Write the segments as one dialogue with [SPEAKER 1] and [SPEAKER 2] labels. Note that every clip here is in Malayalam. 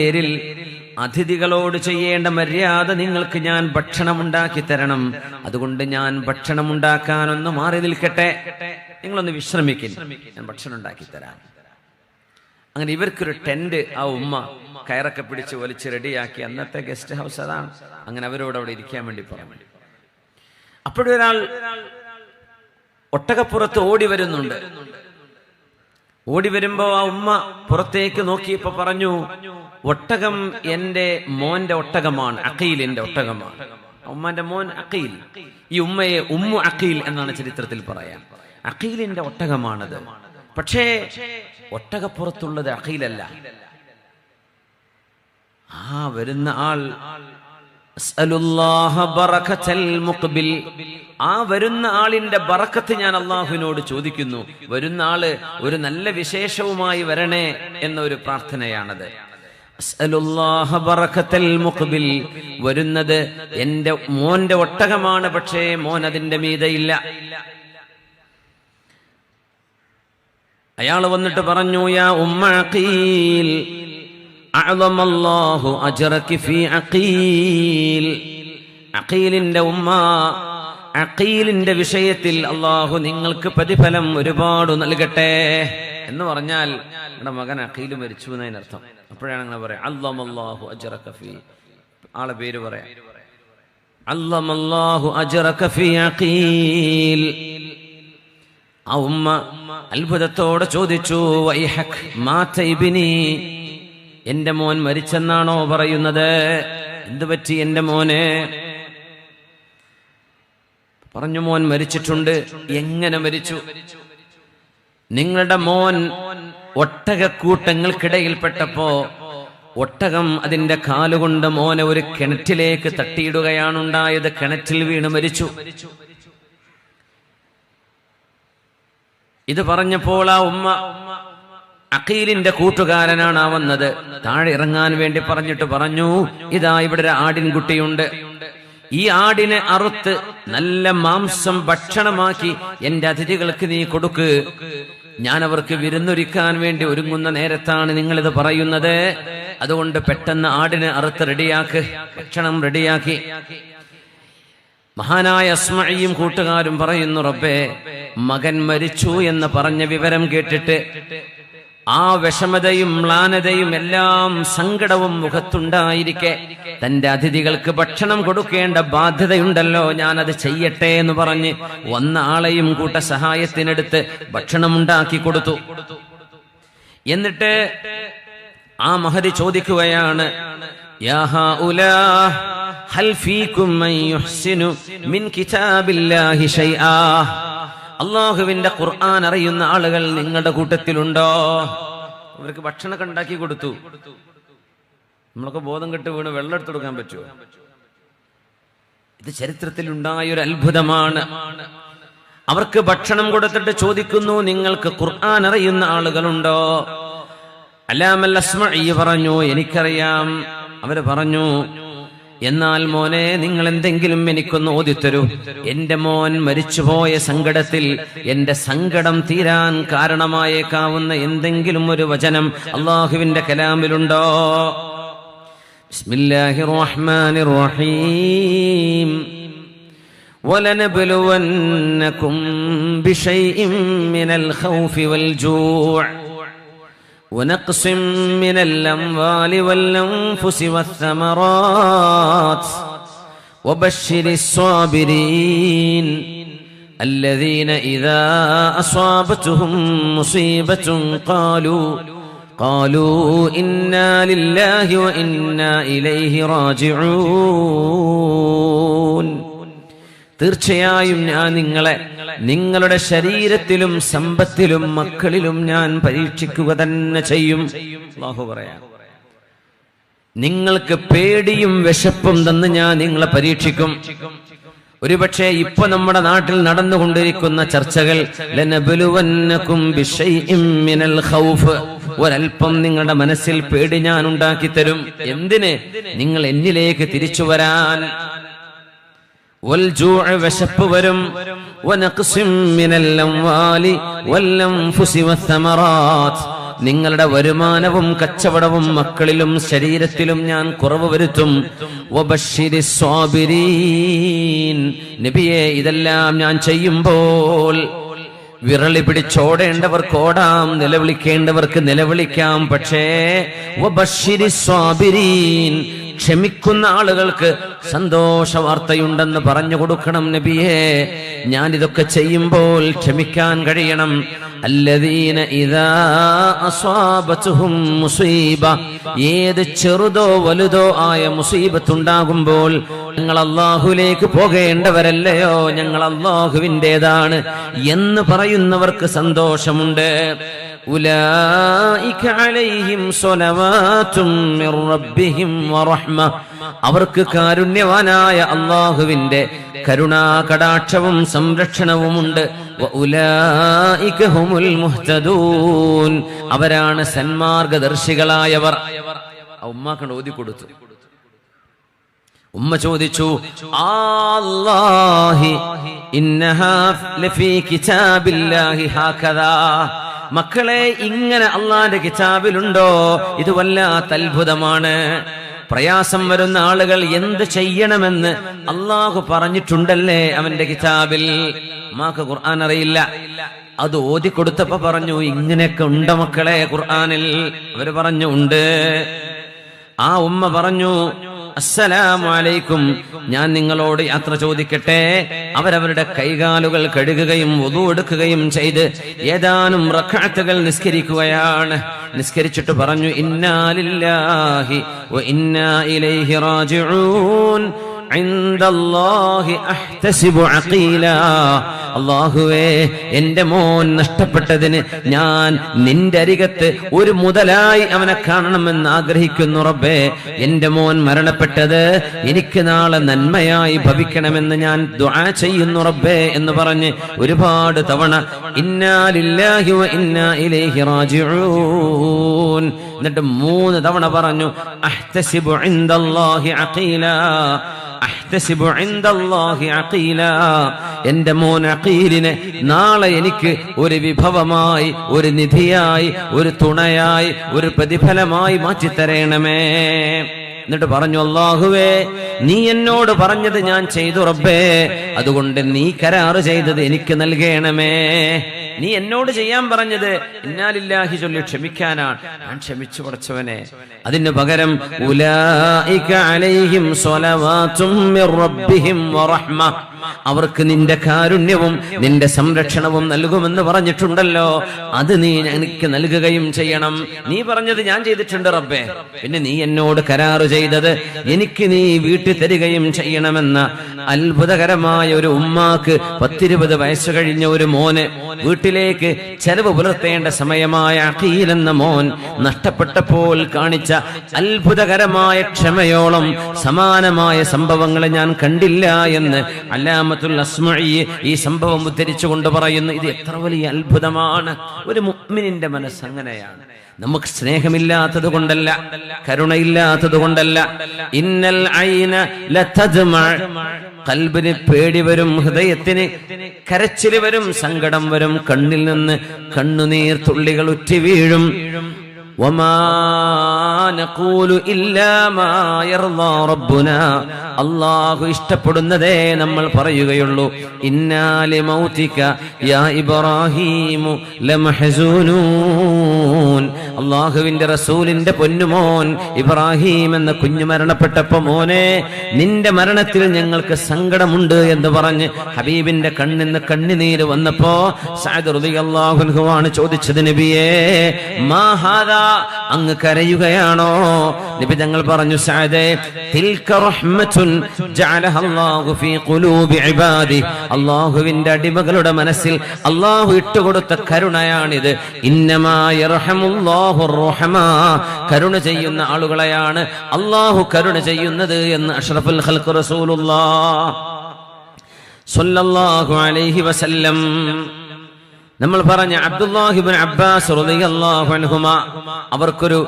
[SPEAKER 1] പേരിൽ അതിഥികളോട് ചെയ്യേണ്ട മര്യാദ നിങ്ങൾക്ക് ഞാൻ ഭക്ഷണം ഉണ്ടാക്കി തരണം. അതുകൊണ്ട് ഞാൻ ഭക്ഷണം ഉണ്ടാക്കാനൊന്ന് മാറി നിൽക്കട്ടെ. നിങ്ങളൊന്ന് വിശ്രമിക്കും ഞാൻ ഭക്ഷണം ഉണ്ടാക്കി തരാം. അങ്ങനെ ഇവർക്കൊരു ടെന്റ് ആ ഉമ്മ കയറൊക്കെ പിടിച്ച് വലിച്ച് റെഡിയാക്കി അന്നത്തെ ഗസ്റ്റ് ഹൗസ് അതാണ്. അങ്ങനെ അവരോട് അവിടെ ഇരിക്കാൻ വേണ്ടി പറഞ്ഞു. അപ്പോഴൊരാൾ ഒട്ടകപ്പുറത്ത് ഓടി വരുന്നുണ്ട്. ഓടി വരുമ്പോ ആ ഉമ്മ പുറത്തേക്ക് നോക്കിയപ്പോ പറഞ്ഞു ഒട്ടകം എന്റെ മോന്റെ ഒട്ടകമാണ് അഖീലിന്റെ ഒട്ടകമാണ്. ഉമ്മന്റെ മോൻ അക്കയിൽ ഈ ഉമ്മയെ ഉമ്മു അക്കയിൽ എന്നാണ് ചരിത്രത്തിൽ പറയാം. അക്കയിലിന്റെ ഒട്ടകമാണത്. പക്ഷേ ഒട്ടകപ്പുറത്തുള്ളത് അക്കയിലല്ല ആ വരുന്ന ആൾ ആ വരുന്ന ആളിന്റെ ബറക്കത്ത് ഞാൻ അള്ളാഹുവിനോട് ചോദിക്കുന്നു. വരുന്ന ആൾ ഒരു നല്ല വിശേഷവുമായി വരണേ എന്നൊരു പ്രാർത്ഥനയാണത്. വരുന്നത് എന്റെ മോന്റെ ഒട്ടകമാണ് പക്ഷേ മോൻ അതിന്റെ മീതയില്ല. അയാൾ വന്നിട്ട് പറഞ്ഞു യാ ഉമ്മ അഖീലിന്റെ ഉമ്മ അഖീലിന്റെ വിഷയത്തിൽ അള്ളാഹു നിങ്ങൾക്ക് പ്രതിഫലം ഒരുപാട് നൽകട്ടെ എന്ന് പറഞ്ഞാൽ നമ്മുടെ മകൻ അഖീൽ മരിച്ചു എന്നതിനർത്ഥം അപ്പോഴാണ് അങ്ങനെ പറയാം അള്ളമല്ലാഹു അജ്റക ഫീ. ആളെ പേര് പറയാം. അള്ളമല്ലാഹു അജ്റക ഫീ അഖീൽ. ആ ഉമ്മ അത്ഭുതത്തോടെ ചോദിച്ചു വൈഹക് മാത ഇബ്നി എന്റെ മോൻ മരിച്ചെന്നാണോ പറയുന്നത്? എന്തു പറ്റി എന്റെ മോനെ? പറഞ്ഞു മോൻ മരിച്ചിട്ടുണ്ട്. എങ്ങനെ മരിച്ചു? നിങ്ങളുടെ മോൻ ഒട്ടകക്കൂട്ടങ്ങൾക്കിടയിൽപ്പെട്ടപ്പോ ഒട്ടകം അതിന്റെ കാലുകൊണ്ട് മോനെ ഒരു കിണറ്റിലേക്ക് തട്ടിയിടുകയാണുണ്ടായത്. കിണറ്റിൽ വീണ് മരിച്ചു. ഇത് പറഞ്ഞപ്പോൾ ആ ഉമ്മ അഖീലിന്റെ കൂട്ടുകാരനാണ് വന്നത്. താഴെ ഇറങ്ങാൻ വേണ്ടി പറഞ്ഞിട്ട് പറഞ്ഞു ഇതാ ഇവിടെ ഒരു ആടിൻകുട്ടിയുണ്ട്. ഈ ആടിനെ അറുത്ത് നല്ല മാംസം ഭക്ഷണമാക്കി എന്റെ അതിഥികൾക്ക് നീ കൊടുക്ക്. ഞാൻ അവർക്ക് വിരുന്നൊരുക്കാൻ വേണ്ടി ഒരുങ്ങുന്ന നേരത്താണ് നിങ്ങൾ ഇത് പറയുന്നത്. അതുകൊണ്ട് പെട്ടെന്ന് ആടിനെ അറുത്ത് റെഡിയാക്ക്. ഭക്ഷണം റെഡിയാക്കി. മഹാനായ അസ്മയും കൂട്ടുകാരും പറയുന്നു റബ്ബേ മകൻ മരിച്ചു എന്ന് പറഞ്ഞ വിവരം കേട്ടിട്ട് ആ വിഷമതയും മ്ലാനതയും എല്ലാം സങ്കടവും മുഖത്തുണ്ടായിരിക്കെ. തന്റെ അതിഥികൾക്ക് ഭക്ഷണം കൊടുക്കേണ്ട ബാധ്യതയുണ്ടല്ലോ ഞാൻ അത് ചെയ്യട്ടെ എന്ന് പറഞ്ഞ് വന്ന ആളെയും കൂട്ട സഹായത്തിനെടുത്ത് ഭക്ഷണം ഉണ്ടാക്കി കൊടുത്തു. എന്നിട്ട് ആ മഹതി ചോദിക്കുകയാണ് ഹൽ യുഹ്സിനു മിൻ കിതാബില്ലാഹി ശൈആ അള്ളാഹുവിന്റെ ഖുർആൻ അറിയുന്ന ആളുകൾ നിങ്ങളുടെ കൂട്ടത്തിലുണ്ടോ? അവർക്ക് ഭക്ഷണമൊക്കെ ഉണ്ടാക്കി കൊടുത്തു. നമ്മളൊക്കെ ബോധം കെട്ട് വീണ് വെള്ളം എടുത്തു കൊടുക്കാൻ പറ്റുമോ ഇത് ചരിത്രത്തിൽ ഉണ്ടായ ഒരു അത്ഭുതമാണ്. അവർക്ക് ഭക്ഷണം കൊടുത്തിട്ട് ചോദിക്കുന്നു നിങ്ങൾക്ക് ഖുർആൻ അറിയുന്ന ആളുകളുണ്ടോ? അലാമൽ പറഞ്ഞു എനിക്കറിയാം. അവർ പറഞ്ഞു എന്നാൽ മോനെ നിങ്ങൾ എന്തെങ്കിലും എനിക്കൊന്ന് ഓതിത്തരൂ എന്റെ മോൻ മരിച്ചുപോയ സങ്കടത്തിൽ എന്റെ സങ്കടം തീരാൻ കാരണമായേക്കാവുന്ന എന്തെങ്കിലും ഒരു വചനം അള്ളാഹുവിന്റെ കലാമിലുണ്ടോ ബിസ്മില്ലാഹിർ റഹ്മാനിർ റഹീം ولنبلونكم بشيء من الخوف والجوع ونقص من الأموال والأنفس والثمرات. وبشر الصابرين الذين إذا أصابتهم مصيبة قالوا قالوا إنا لله وإنا إليه راجعون. തീർച്ചയായും ഞാൻ നിങ്ങളെ നിങ്ങളുടെ ശരീരത്തിലും സമ്പത്തിലും മക്കളിലും ഞാൻ പരീക്ഷിക്കുക തന്നെ ചെയ്യും. ബാഹു പറയാം. നിങ്ങൾക്ക് പേടിയും വിശപ്പും തന്ന് ഞാൻ നിങ്ങളെ പരീക്ഷിക്കും. ഒരുപക്ഷെ ഇപ്പൊ നമ്മുടെ നാട്ടിൽ നടന്നുകൊണ്ടിരിക്കുന്ന ചർച്ചകൾ ഒരൽപ്പം നിങ്ങളുടെ മനസ്സിൽ പേടി ഞാൻ ഉണ്ടാക്കി തരും. എന്തിന്? നിങ്ങൾ എന്നിലേക്ക് തിരിച്ചു വരാൻ. വിശപ്പ് വരും. നിങ്ങളുടെ വരുമാനവും കച്ചവടവും മക്കളിലും ശരീരത്തിലും ഞാൻ കുറവ് വരുത്തും. ഇതെല്ലാം ഞാൻ ചെയ്യുമ്പോൾ വിരളി പിടിച്ചോടേണ്ടവർക്ക് ഓടാം നിലവിളിക്കേണ്ടവർക്ക് നിലവിളിക്കാം. പക്ഷേ ക്ഷമിക്കുന്ന ആളുകൾക്ക് സന്തോഷ വാർത്തയുണ്ടെന്ന് പറഞ്ഞു കൊടുക്കണം നബിയെ. ഞാൻ ഇതൊക്കെ ചെയ്യുമ്പോൾ ക്ഷമിക്കാൻ കഴിയണം. അല്ലദീന ഇതാ അസ്വാബത്തുഹും മുസീബ. ഏത് ചെറുതോ വലുതോ ആയ മുസീബത്തുണ്ടാകുമ്പോൾ ഞങ്ങൾ അള്ളാഹുലേക്ക് പോകേണ്ടവരല്ലയോ? ഞങ്ങൾ അള്ളാഹുവിന്റെതാണ് എന്ന് പറയുന്നവർക്ക് സന്തോഷമുണ്ട്. ഉലായിക അലൈഹിം സ്വലവാത്തും മിർ റബ്ബിഹിം വറഹ്മ. അവർക്ക് കാരുണ്യവാനായ അള്ളാഹുവിന്റെ കരുണാ കടാക്ഷവും സംരക്ഷണവുമുണ്ട് മുഹ്തദൂൻ. അവരാണ് സന്മാർഗദർശികളായവർ. ഉമ്മാക്കണ്ട് ഓതി കൊടുത്തു. ഉമ്മ ചോദിച്ചു ആല്ലാഹി ഇന്നഹാ ലഫീ കിതാബില്ലാഹി ഹാകദാ. മക്കളെ ഇങ്ങനെ അള്ളാന്റെ കിതാബിലുണ്ടോ? ഇത് വല്ലാത്ത അത്ഭുതമാണ്. പ്രയാസം വരുന്ന ആളുകൾ എന്ത് ചെയ്യണമെന്ന് അള്ളാഹു പറഞ്ഞിട്ടുണ്ടല്ലേ അവന്റെ കിതാബിൽ? മാക്ക് ഖുർആൻ അറിയില്ല. അത് ഓതി കൊടുത്തപ്പോ പറഞ്ഞു ഇങ്ങനെയൊക്കെ ഉണ്ട് മക്കളെ? ഖുർആനിൽ അവർ പറഞ്ഞു ഉണ്ട്. ആ ഉമ്മ പറഞ്ഞു അസ്സലാമു അലൈക്കും ഞാൻ നിങ്ങളോട് യാത്ര ചോദിക്കട്ടെ അവരവരുടെ കൈകാലുകൾ കഴുകുകയും വധു എടുക്കുകയും ചെയ്ത് ഏതാനും റക്കാത്തുകൾ നിസ്കരിക്കുകയാണ് നിസ്കരിച്ചിട്ട് പറഞ്ഞു ഇന്നാലില്ലാഹി വ ഇന്നാ ഇലൈഹി റാജിഊൻ عند الله احتسب عقيلا അള്ളാഹുവേ എന്റെ മോൻ നഷ്ടപ്പെട്ടതിന് ഞാൻ നിന്റെ അരികത്ത് ഒരു മുതലായി അവനെ കാണണമെന്ന് ആഗ്രഹിക്കുന്നു റബ്ബേ. എന്റെ മോൻ മരണപ്പെട്ടത് എനിക്ക് നാളെ നന്മയായി ഭവിക്കണമെന്ന് ഞാൻ ദുആ ചെയ്യുന്നു റബ്ബേ എന്ന് പറഞ്ഞ് ഒരുപാട് തവണ ഇന്നാലില്ലാഹി ഇന്നാ ഇലൈഹി റാജിഊൻ എന്നിട്ട് മൂന്ന് തവണ പറഞ്ഞു അഹ്തസിബു ഇൻദല്ലാഹി അഖീല എന്റെ മോൻ അഖീലിനെ നാളെ എനിക്ക് ഒരു വിഭവമായി ഒരു നിധിയായി ഒരു തുണയായി ഒരു പ്രതിഫലമായി മാറ്റിത്തരേണമേ. എന്നിട്ട് പറഞ്ഞു അള്ളാഹുവേ നീ എന്നോട് പറഞ്ഞത് ഞാൻ ചെയ്തു റബ്ബേ. അതുകൊണ്ട് നീ കരാറ് ചെയ്തത് എനിക്ക് നൽകണമേ. നീ എന്നോട് ചെയ്യാൻ പറഞ്ഞത് ഇന്നാലില്ലാഹി ചൊല്ലി ക്ഷമിക്കാനാണ്. ഞാൻ ക്ഷമിച്ചു പടച്ചവനെ. അതിന് പകരം അവർക്ക് നിന്റെ കാരുണ്യവും നിന്റെ സംരക്ഷണവും നൽകുമെന്ന് പറഞ്ഞിട്ടുണ്ടല്ലോ. അത് നീ എനിക്ക് നൽകുകയും ചെയ്യണം. നീ പറഞ്ഞത് ഞാൻ ചെയ്തിട്ടുണ്ട് റബ്ബേ. പിന്നെ നീ എന്നോട് കരാറ് ചെയ്തത് എനിക്ക് നീ വീട്ടിൽ തരികയും ചെയ്യണമെന്ന അത്ഭുതകരമായ ഒരു ഉമ്മാക്ക് പത്തിരുപത് വയസ്സ് കഴിഞ്ഞ ഒരു മോന് വീട്ടിലേക്ക് ചെലവ് പുലർത്തേണ്ട സമയമായ അഖീൽ എന്ന മോൻ നഷ്ടപ്പെട്ടപ്പോൾ കാണിച്ച അത്ഭുതകരമായ ക്ഷമയോളം സമാനമായ സംഭവങ്ങളെ ഞാൻ കണ്ടില്ല എന്ന് അല്ലാമത്തുൽ അസ്മഈ ഈ സംഭവം ഉദ്ധരിച്ചുകൊണ്ട് പറയുന്നു. ഇത് എത്ര വലിയ അത്ഭുതമാണ്. ഒരു മുഅ്മിനിന്റെ മനസ്സ് അങ്ങനെയാണ് നമുക്ക് സ്നേഹമില്ലാത്തത് കൊണ്ടല്ല കരുണയില്ലാത്തത് കൊണ്ടല്ല. ഇന്നൽ ഐന കൽബിന് പേടി വരും ഹൃദയത്തിന് കരച്ചിൽ വരും സങ്കടം വരും കണ്ണിൽ നിന്ന് കണ്ണുനീർ തുള്ളികൾ ഉറ്റി വീഴും. അള്ളാഹു ഇഷ്ടപ്പെടുന്നതേ നമ്മൾ പറയുകയുള്ളൂ. ഇന്നാലി മൗത്തിക്ക യാ ഇബ്രാഹീമു ലമഹസൂനൂൻ. അള്ളാഹുവിന്റെ റസൂലിന്റെ പൊന്നുമോൻ ഇബ്രാഹിം എന്ന കുഞ്ഞു മരണപ്പെട്ടപ്പോ മോനെ നിന്റെ മരണത്തിൽ ഞങ്ങൾക്ക് സങ്കടമുണ്ട് എന്ന് പറഞ്ഞ് ഹബീബിന്റെ കണ്ണിന്ന് കണ്ണിനീര് വന്നപ്പോ സാദുറുദി അള്ളാഹുൻഹുവാണ് ചോദിച്ചത് നബിയേ മാഹാദാ അങ്ങ് കരയുകയാണോ? നബി തങ്ങൾ പറഞ്ഞു ഇബാദി. അല്ലാഹുവിന്റെ അടിമകളുടെ മനസ്സിൽ അല്ലാഹു ഇട്ടുകൊടുത്ത കരുണയാണിത്. കരുണ ചെയ്യുന്ന ആളുകളെയാണ് അല്ലാഹു കരുണ ചെയ്യുന്നത് എന്ന് അഷ്റഫുൽ ഖൽഖ് റസൂലുള്ളാഹ് സ്വല്ലല്ലാഹു അലൈഹി വസല്ലം. നമ്മൾ പറഞ്ഞ അബ്ദുല്ലാഹിബിൻ അബ്ബാസ് അൻഹുമ അവർക്കൊരു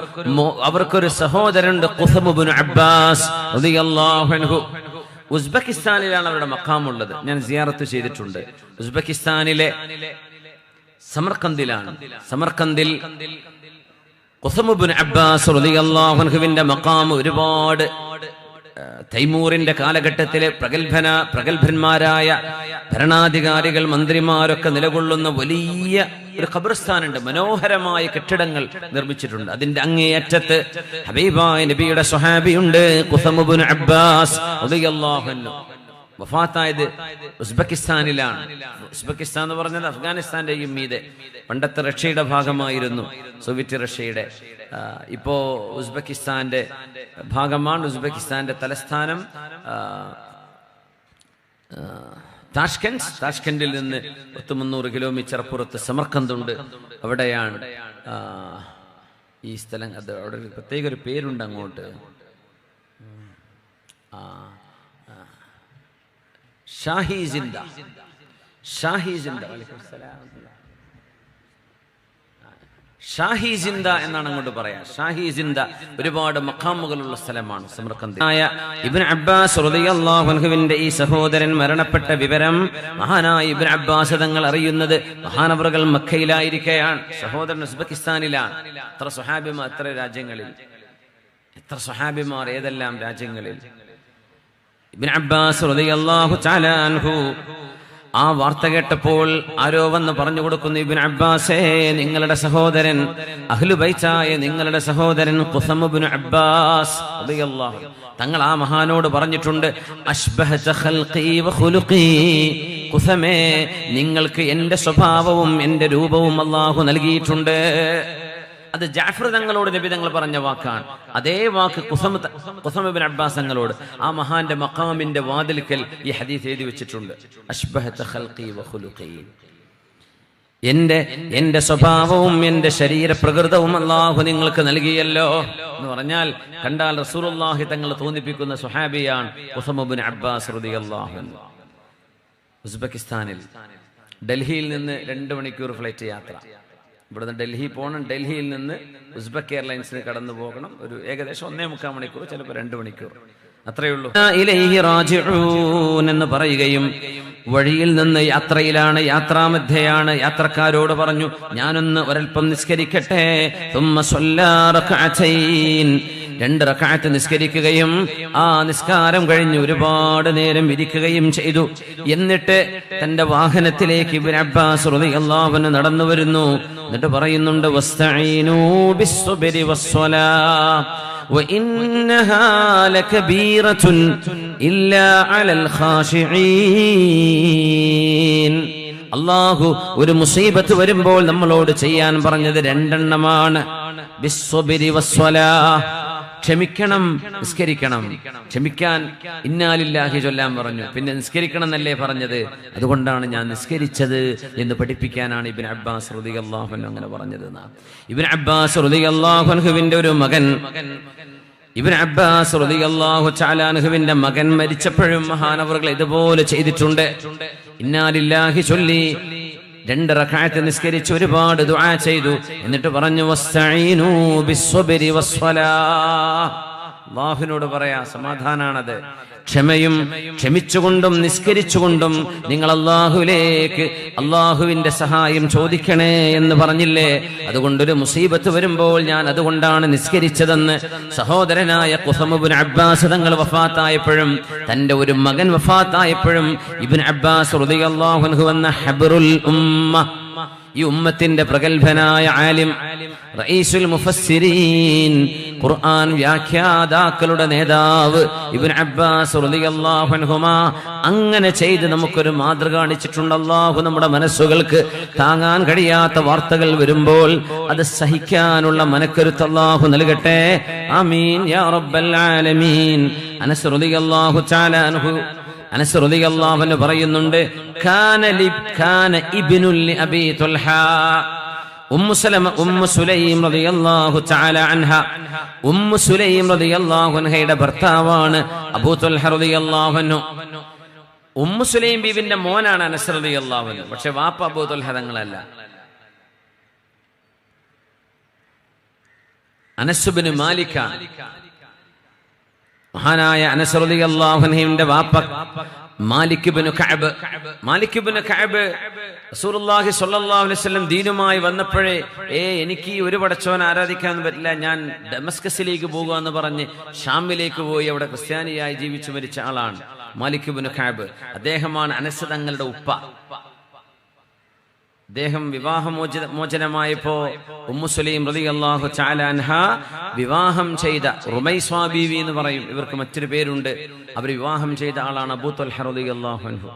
[SPEAKER 1] അവർക്കൊരു സഹോദരനുണ്ട് ഖുസമുബിൻ അബ്ബാസ് അൻഹു. ഉസ്ബെക്കിസ്ഥാനിലാണ് അവരുടെ മക്കാമുള്ളത് ഞാൻ സിയാറത്ത് ചെയ്തിട്ടുണ്ട്. ഉസ്ബെക്കിസ്ഥാനിലെ സമർക്കന്തിലാണ്. സമർക്കന്തിൽ ഖുസമുബിൻ അബ്ബാസ് റളിയല്ലാഹുവിന്റെ മക്കാം ഒരുപാട് തൈമൂറിന്റെ കാലഘട്ടത്തിലെ പ്രഗത്ഭന പ്രഗത്ഭന്മാരായ ഭരണാധികാരികൾ മന്ത്രിമാരൊക്കെ നിലകൊള്ളുന്ന വലിയ ഒരു ഖബർസ്ഥാനുണ്ട്. മനോഹരമായ കെട്ടിടങ്ങൾ നിർമ്മിച്ചിട്ടുണ്ട്. അതിന്റെ അങ്ങേയറ്റത്ത് ഹബീബായ നബിയുടെ സ്വഹാബിയുണ്ട്. ഖുസമുബിൻ അബ്ബാസ് വഫാത്തായത് ഉസ്ബെക്കിസ്ഥാനിലാണ്. ഉസ്ബെക്കിസ്ഥാൻ എന്ന് പറഞ്ഞാൽ അഫ്ഗാനിസ്ഥാന്റെയും മീതെ. പണ്ടത്തെ റഷ്യയുടെ ഭാഗമായിരുന്നു സോവിയറ്റ് റഷ്യയുടെ. ഇപ്പോ ഉസ്ബെക്കിസ്ഥാന്റെ ഭാഗമാണ് ഉസ്ബെക്കിസ്ഥാന്റെ തലസ്ഥാനം. താഷ്കൻസ്. താഷ്കൻഡിൽ നിന്ന് പത്ത് മുന്നൂറ് കിലോമീറ്റർ അപ്പുറത്ത് സമർക്കന്തുണ്ട്. അവിടെയാണ്. ഈ സ്ഥലം. അത് അവിടെ പ്രത്യേക ഒരു പേരുണ്ട് അങ്ങോട്ട്. ആ ഷാഹി ജിന്ദ. ഷാഹി ജിന്ദ. ഷാഹി ജിന്ദ എന്നാണ് അങ്ങോട്ട് പറയാ. ഷാഹി ജിന്ദ ഒരുപാട് മഖാമുകളുള്ള സ്ഥലമാണ് സമർക്കന്ത് ഇബിൻ അബ്ബാസ് അൻഹുവിന്റെ ഈ സഹോദരൻ മരണപ്പെട്ട വിവരം മഹാനായ ഇബിൻ അബ്ബാസ് തങ്ങൾ അറിയുന്നത് മഹാനവറുകൾ മക്കയിലായിരിക്കെയാണ്. സഹോദരൻ ഉസ്ബെക്കിസ്ഥാനിലാണ്. എത്ര സ്വഹാബിമാർ എത്ര രാജ്യങ്ങളിൽ? എത്ര സ്വഹാബിമാർ ഏതെല്ലാം രാജ്യങ്ങളിൽ? അബ്ബാസ് റളിയല്ലാഹു ആ വാർത്ത കേട്ടപ്പോൾ ആരോ വന്ന് പറഞ്ഞു കൊടുക്കുന്നു ഇബിൻ അബ്ബാസേ നിങ്ങളുടെ സഹോദരൻ അഹ്ലു ബൈച്ചായ നിങ്ങളുടെ സഹോദരൻ അബ്ബാസ് തങ്ങൾ ആ മഹാനോട് പറഞ്ഞിട്ടുണ്ട് ഖുസമേ നിങ്ങൾക്ക് എന്റെ സ്വഭാവവും എന്റെ രൂപവും അള്ളാഹു നൽകിയിട്ടുണ്ട്. അത് ജാഫർ തങ്ങളോട് നബി തങ്ങൾ പറഞ്ഞ വാക്കാണ്. അതേ വാക്ക് കുസം കുസമിബിൻ അബ്ബാസ് തങ്ങളോട് ആ മഹാന്റെ മക്കാമിന്റെ വാതിൽക്കൽ ഈ ഹദീസ് എഴുതി വെച്ചിട്ടുണ്ട്. എന്റെ എന്റെ സ്വഭാവവും എന്റെ ശരീര പ്രകൃതവും അള്ളാഹു നിങ്ങൾക്ക് നൽകിയല്ലോ എന്ന് പറഞ്ഞാൽ കണ്ടാൽ റസൂലുള്ളാഹി തങ്ങൾ തോന്നിപ്പിക്കുന്ന സുഹാബിയാണ് കുസമുബിൻ അബ്ബാസ് ഉസ്ബെക്കിസ്ഥാനിൽ ഡൽഹിയിൽ നിന്ന് രണ്ട് മണിക്കൂർ ഫ്ലൈറ്റ് യാത്ര. ഇവിടുന്ന് ഡൽഹി പോകണം ഡൽഹിയിൽ നിന്ന് ഉസ്ബക്ക് എയർലൈൻസിന് കടന്നു പോകണം. ഒരു ഏകദേശം ഒന്നേ മുക്കാൽ മണിക്കൂർ ചിലപ്പോൾ രണ്ട് മണിക്കൂർ. അത്രയേ ഉള്ളൂ. എന്ന് പറയുകയും വഴിയിൽ നിന്ന് യാത്രയിലാണ് യാത്രാമധ്യയാണ് യാത്രക്കാരോട് പറഞ്ഞു ഞാനൊന്ന് ഒരൽപ്പം നിസ്കരിക്കട്ടെ. രണ്ട് റക്കാത്ത് നിസ്കരിക്കുകയും ആ നിസ്കാരം കഴിഞ്ഞ് ഒരുപാട് നേരം ഇരിക്കുകയും ചെയ്തു എന്നിട്ട് തന്റെ വാഹനത്തിലേക്ക് ഇബ്നു അബ്ബാസ് റളിയല്ലാഹു അൻഹു നടന്നു വരുന്നു എന്നിട്ട് പറയുന്നുണ്ട് വസ്തഈനൂ ബിസ്സുബ്രി വസ്സലാ وإنها لكبيرة إلا على الخاشعين അള്ളാഹു ഒരു മുസീബത്ത് വരുമ്പോൾ നമ്മളോട് ചെയ്യാൻ പറഞ്ഞത് രണ്ടെണ്ണമാണ് ബിസ്സുബ്രി വസ്സലാ ക്ഷമിക്കണം നിസ്കരിക്കണം. ക്ഷമിക്കാൻ ഇന്നാലില്ലാഹി ചൊല്ലാൻ പറഞ്ഞു. പിന്നെ നിസ്കരിക്കണം എന്നല്ലേ പറഞ്ഞത്? അതുകൊണ്ടാണ് ഞാൻ നിസ്കരിച്ചത് എന്ന് പഠിപ്പിക്കാനാണ് ഇബിൻ അബ്ബാസ് റുദി അങ്ങനെ പറഞ്ഞത്. ഇബിൻ അബ്ബാസ് റുദി ഒരു മകൻ ഇബിൻ അബ്ബാസ് അള്ളാഹു ചാലാൻഹുവിന്റെ മകൻ മരിച്ചപ്പോഴും മഹാനവറുകൾ ഇതുപോലെ ചെയ്തിട്ടുണ്ട്. ഇന്നാലില്ലാഹി ചൊല്ലി രണ്ട് റക്അത്ത് നിസ്കരിച്ച് ഒരുപാട് ദുആ ചെയ്തു. എന്നിട്ട് പറഞ്ഞു വസ്തഈനു ബിസ്സബ്രി വസ്സലാ. അല്ലാഹുവിനോട് പറയാ സമാധാനാണത്. ക്ഷമയും ക്ഷമിച്ചുകൊണ്ടും നിസ്കരിച്ചുകൊണ്ടും നിങ്ങൾ അള്ളാഹുലേക്ക് അള്ളാഹുവിന്റെ സഹായം ചോദിക്കണേ എന്ന് പറഞ്ഞില്ലേ? അതുകൊണ്ടൊരു മുസീബത്ത് വരുമ്പോൾ ഞാൻ അതുകൊണ്ടാണ് നിസ്കരിച്ചതെന്ന് സഹോദരനായ കുസമുബിൻ അബ്ബാസ് തങ്ങൾ വഫാത്തായപ്പോഴും തന്റെ ഒരു മകൻ വഫാത്തായപ്പോഴും ഇബിൻ അബ്ബാസ് അൻഹു എന്ന ഹബറുൽ ഉമ്മ ഈ ഉമ്മത്തിന്റെ പ്രഗത്ഭനായ ആലിം റഈസുൽ മുഫസ്സിരീൻ ഖുർആൻ വ്യാഖ്യാതാക്കളുടെ നേതാവ് ഇബ്നു അബ്ബാസ് റളിയല്ലാഹു അൻഹുമാ അങ്ങനെ ചെയ്ത് നമുക്കൊരു മാതൃക കാണിച്ചിട്ടുണ്ട് അല്ലാഹു നമ്മുടെ മനസ്സുകൾക്ക്. താങ്ങാൻ കഴിയാത്ത വാർത്തകൾ വരുമ്പോൾ അത് സഹിക്കാനുള്ള മനക്കരുത്ത് അല്ലാഹു നൽകട്ടെ. ആമീൻ യാ റബ്ബൽ ആലമീൻ. അനസ് റളിയല്ലാഹു തആല അൻഹു അനസ് പറയുന്നുണ്ട് ഭർത്താവാണ് അബൂ തുൽഹ റളിയല്ലാഹു ഉമ്മു സുലൈം ബീവിന്റെ മോനാണ് അനസ് അൻഹു. പക്ഷെ വാപ്പ അബൂ തുൽഹ തങ്ങളല്ല. അനസുബിന് മാലിക്കാണ് മഹാനായ അനസറുദിയല്ലാഹുനഹിന്റെ വാപ്പ മാലിക് ബിൻ കഅബ്. കഅബ് റസൂലുള്ളാഹി സ്വല്ലല്ലാഹു അലൈഹി വസല്ലം ദീനുമായി വന്നപ്പോഴേ ഏ എനിക്ക് ഒരു പടച്ചോൻ ആരാധിക്കാൻ പറ്റില്ല. ഞാൻ ഡെമസ്കസിലേക്ക് പോകുക എന്ന് പറഞ്ഞ് ഷാമിലേക്ക് പോയി അവിടെ ക്രിസ്ത്യാനിയായി ജീവിച്ചു മരിച്ച ആളാണ് മാലിക് ബിൻ കഅബ്. അദ്ദേഹമാണ് അനസ് തങ്ങളുടെ ഉപ്പ. അദ്ദേഹം വിവാഹമോചിത മോചനമായപ്പോ ഉമ്മുസലീം റതി അള്ളാഹു ചാലാൻഹ വിവാഹം ചെയ്ത റുമൈസ്വാ ബീവി എന്ന് പറയും. ഇവർക്ക് മറ്റൊരു പേരുണ്ട്. അവർ വിവാഹം ചെയ്ത ആളാണ് അബൂ തൊൽഹ റതി അള്ളാഹു അൻഹു.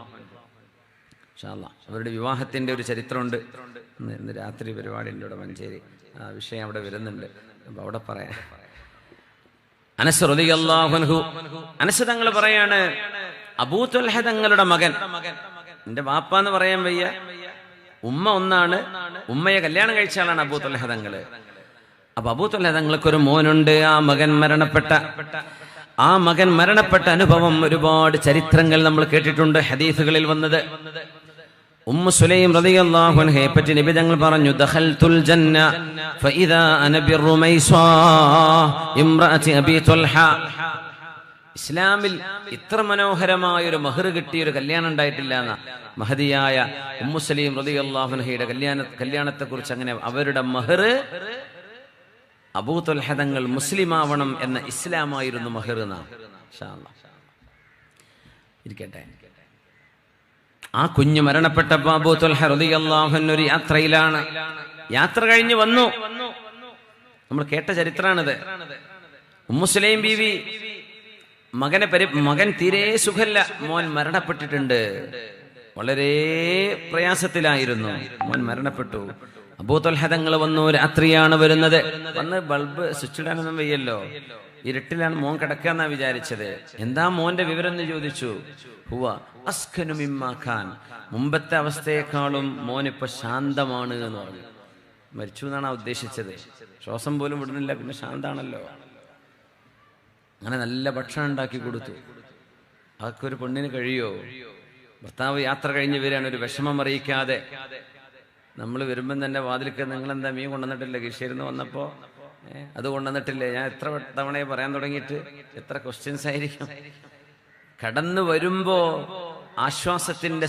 [SPEAKER 1] അവരുടെ വിവാഹത്തിന്റെ ഒരു ചരിത്രമുണ്ട്. ഇന്ന് രാത്രി രാത്രി പരിപാടിയുണ്ട് ഇവിടെ മഞ്ചേരി. ആ വിഷയം അവിടെ വരുന്നുണ്ട്. അപ്പൊ അവിടെ പറയാം. അനസ് റതി അള്ളാഹുൻഹു അനസ് തങ്ങൾ പറയാണ് അബൂ തൊൽഹ തങ്ങളുടെ മകൻ. എന്റെ വാപ്പ എന്ന് പറയാൻ വയ്യ. ഉമ്മ ഒന്നാണ്. ഉമ്മയെ കല്യാണം കഴിച്ച ആളാണ് അബൂ തൊൽഹ തങ്ങൾ. അപ്പൊ അബൂ തൊൽഹ തങ്ങൾക്ക് ഒരു മോനുണ്ട്. ആ മകൻ മരണപ്പെട്ട ആ മകൻ മരണപ്പെട്ട അനുഭവം ഒരുപാട് ചരിത്രങ്ങൾ നമ്മൾ കേട്ടിട്ടുണ്ട് ഹദീസുകളിൽ വന്നത്. ഉമ്മ സുലൈം റളിയല്ലാഹു പറ്റി നബി തങ്ങൾ പറഞ്ഞു ദഖൽതുൽ ജന്ന ഫഇദാ അന ബിറുമൈസാ ഇംറഅതി അബി തുൽഹ ഇസ്ലാമിൽ ഇത്ര മനോഹരമായ ഒരു മഹർ കിട്ടിയ ഒരു കല്യാണം ഉണ്ടായിട്ടില്ല എന്ന. മഹതിയായ ഉമ്മുസലീം സലീം റളിയല്ലാഹു അൻഹയുടെ കല്യാണ കല്യാണത്തെ കുറിച്ച് അങ്ങനെ അവരുടെ മഹർ മുസ്ലിം മുസ്ലിമാവണം എന്ന ഇസ്ലാമായിരുന്നു മഹർ എന്നാണ്. ഇരിക്കട്ടെ. ആ കുഞ്ഞു മരണപ്പെട്ടപ്പോ അബൂ റതി ഒരു യാത്രയിലാണ്. യാത്ര കഴിഞ്ഞ് വന്നു. നമ്മൾ കേട്ട ചരിത്രമാണിത് ഉമ്മുസ്ലൈം ബീവി മകനെ പരി മകൻ തീരെ സുഖല്ല. മോൻ മരണപ്പെട്ടിട്ടുണ്ട്. വളരെ പ്രയാസത്തിലായിരുന്നു. മോൻ മരണപ്പെട്ടു. അബൂതൊൽഹതങ്ങൾ വന്നു രാത്രിയാണ് വരുന്നത്. വന്ന് ബൾബ് സ്വിച്ച് ഇടാനൊന്നും വയ്യല്ലോ. ഇരുട്ടിലാണ് മോൻ കിടക്കാന്നാ വിചാരിച്ചത്. എന്താ മോന്റെ വിവരം എന്ന് ചോദിച്ചു. ഹുവ മുമ്പത്തെ അവസ്ഥയെക്കാളും മോൻ ഇപ്പൊ ശാന്തമാണ് എന്ന് പറഞ്ഞു. മരിച്ചു എന്നാണ് ഉദ്ദേശിച്ചത്. ശ്വാസം പോലും വിടുന്നില്ല പിന്നെ ശാന്താണല്ലോ. അങ്ങനെ നല്ല ഭക്ഷണം ഉണ്ടാക്കി കൊടുത്തു. അതൊക്കെ ഒരു പെണ്ണിന് കഴിയോ? ഭർത്താവ് യാത്ര കഴിഞ്ഞ് വരികയാണ്. ഒരു വിഷമം അറിയിക്കാതെ നമ്മൾ വരുമ്പം തന്നെ വാതിൽക്ക് നിങ്ങൾ എന്താ മീൻ കൊണ്ടുവന്നിട്ടില്ല? കൃഷിയിരുന്ന് വന്നപ്പോ? ഏ, അത് കൊണ്ടുവന്നിട്ടില്ലേ? ഞാൻ എത്ര തവണയെ പറയാൻ തുടങ്ങിയിട്ട്? എത്ര ക്വസ്റ്റ്യൻസ് ആയിരിക്കും? കടന്നു വരുമ്പോ ആശ്വാസത്തിന്റെ